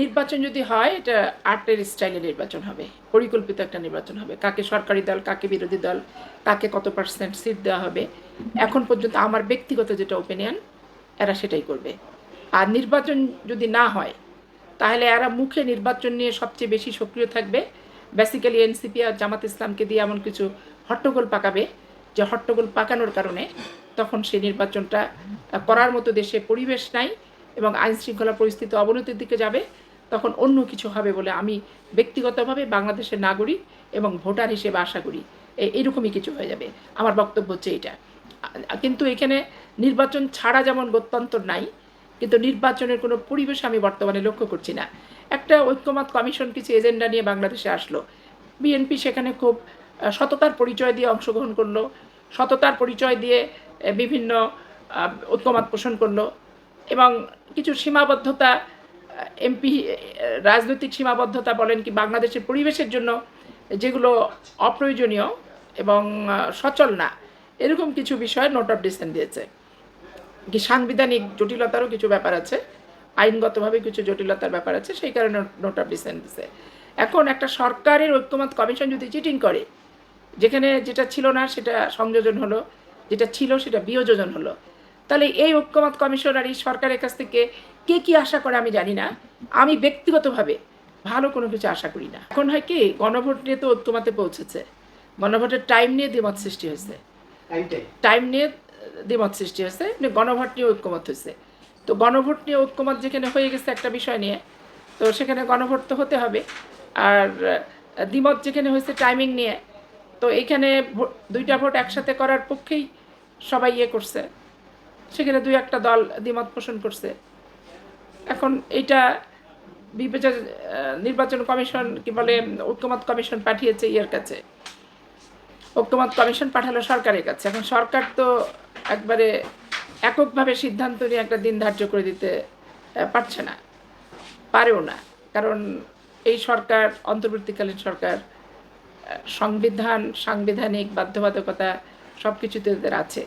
নির্বাচন যদি হয়, এটা আর্টের স্টাইলে নির্বাচন হবে। পরিকল্পিত একটা নির্বাচন হবে। কাকে সরকারি দল, কাকে বিরোধী দল, কাকে কত পার্সেন্ট সিট দেওয়া হবে। এখন পর্যন্ত আমার ব্যক্তিগত যেটা ওপিনিয়ন এরা সেটাই করবে। আর নির্বাচন যদি না হয়, তাহলে এরা মুখে নির্বাচন নিয়ে সবচেয়ে বেশি সক্রিয় থাকবে। বেসিক্যালি এনসিপি আর জামাত ইসলামকে দিয়ে এমন কিছু হট্টগোল পাকাবে, যে হট্টগোল পাকানোর কারণে তখন সেই নির্বাচনটা করার মতো দেশে পরিবেশ নাই এবং আইন শৃঙ্খলা পরিস্থিতি অবনতির দিকে যাবে। তখন অন্য কিছু হবে বলে আমি ব্যক্তিগতভাবে বাংলাদেশের নাগরিক এবং ভোটার হিসেবে আশা করি। এরকমই কিছু হয়ে যাবে। আমার বক্তব্য হচ্ছে এটা কিন্তু এখানে নির্বাচন ছাড়া যেমন গত্যন্তর নাই, কিন্তু নির্বাচনের কোনো পরিবেশ আমি বর্তমানে লক্ষ্য করছি না। একটা ঐক্যমত কমিশন কিছু এজেন্ডা নিয়ে বাংলাদেশে আসলো। বিএনপি সেখানে খুব সততার পরিচয় দিয়ে অংশগ্রহণ করল। সততার পরিচয় দিয়ে বিভিন্ন ঐক্যমত পোষণ করল। এবং কিছু সীমাবদ্ধতা এমপি রাজনৈতিক সীমাবদ্ধতা বলেন কি, বাংলাদেশের পরিবেশের জন্য যেগুলো অপ্রয়োজনীয় এবং সচল না, এরকম কিছু বিষয়ে নোট অফ ডিসেন্ট দিয়েছে। কি সাংবিধানিক জটিলতারও কিছু ব্যাপার আছে, আইনগতভাবে কিছু জটিলতার ব্যাপার আছে, সেই কারণে নোট অফ ডিসেন্ট দিছে। এখন একটা সরকারের ঐক্যমত কমিশন যদি চিটিং করে, যেখানে যেটা ছিল না সেটা সংযোজন হলো, যেটা ছিল সেটা বিয়োজন হলো তাহলে এই ঐক্যমত কমিশন আর এই সরকারের কাছ থেকে কে কি আশা করে আমি জানি না। আমি ব্যক্তিগতভাবে ভালো কোনো কিছু আশা করি না। এখন হয় কি গণভোট নিয়ে তো ঐক্যমতে পৌঁছেছে। গণভোটের টাইম নিয়ে দ্বিমত সৃষ্টি হয়েছে। টাইম নিয়ে দ্বিমত সৃষ্টি হয়েছে মানে গণভোট নিয়ে ঐক্যমত হয়েছে। তো গণভোট নিয়ে ঐক্যমত যেখানে হয়ে গেছে একটা বিষয় নিয়ে তো সেখানে গণভোট তো হতে হবে। আর দ্বিমত যেখানে হয়েছে টাইমিং নিয়ে তো এইখানে ভো- দুইটা ভোট একসাথে করার পক্ষেই সবাই ইয়ে করছে। সেখানে দুই একটা দল দ্বিমত পোষণ করছে। এখন এইটা বিবেচনা নির্বাচন কমিশন কি বলে, ঐক্যমত কমিশন পাঠিয়েছে ইয়ের কাছে। ঐক্যমত কমিশন পাঠালো সরকারের কাছে। এখন সরকার তো একবারে এককভাবে সিদ্ধান্ত নিয়ে একটা দিন ধার্য করে দিতে পারছে না, পারেও না। কারণ এই সরকার, অন্তর্বর্তীকালীন সরকার সংবিধান, সাংবিধানিক বাধ্যবাধকতা সব কিছুতে এদের আছে।